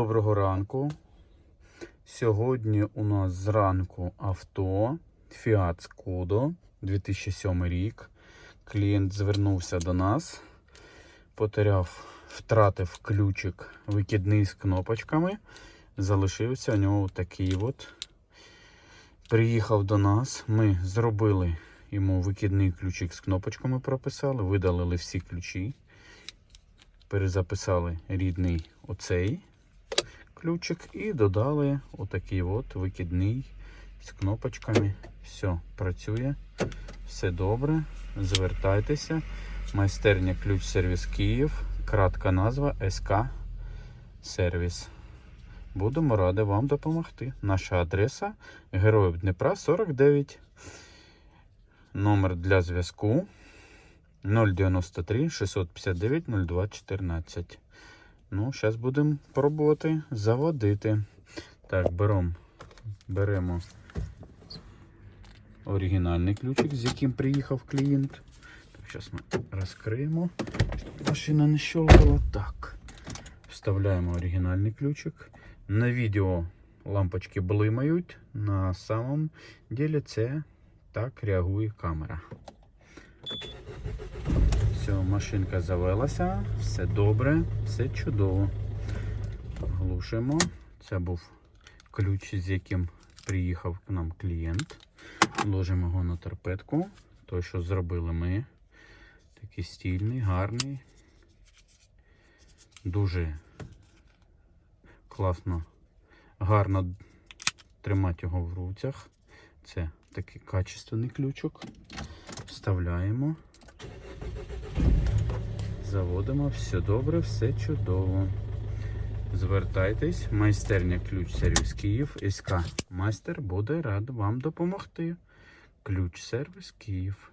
Доброго ранку. Сьогодні у нас зранку авто Fiat Scudo 2007 рік. Клієнт звернувся до нас, потеряв, втратив ключик викидний з кнопочками. Залишився у нього такий от. Приїхав до нас. Ми зробили йому викидний ключик з кнопочками, прописали, видалили всі ключі. Перезаписали рідний оцей ключик і додали отакий от викидний з кнопочками. Все, працює, все добре. Звертайтеся. Майстерня ключ сервіс Київ. Кратка назва СК Сервіс. Будемо раді вам допомогти. Наша адреса Героїв Дніпра 49. Номер для зв'язку 093 659 02 14. Ну, зараз будемо пробувати заводити. Так, беремо, беремо оригінальний ключик, з яким приїхав клієнт. Зараз ми розкриємо, щоб машина не щелкала. Так. Вставляємо оригінальний ключик. На відео лампочки блимають. На самом деле це так реагує камера. Все, машинка завелася, все добре, все чудово. Глушимо. Це був ключ, з яким приїхав к нам клієнт. Ложимо його на торпедку. Той, що зробили ми. Такий стильний, гарний. Дуже класно, гарно тримати його в руцях. Це такий качественний ключик. Вставляємо. Заводимо, все добре, все чудово. Звертайтесь, майстерня ключ сервіс Київ, СК. Майстер буде рад вам допомогти. Ключ сервіс Київ.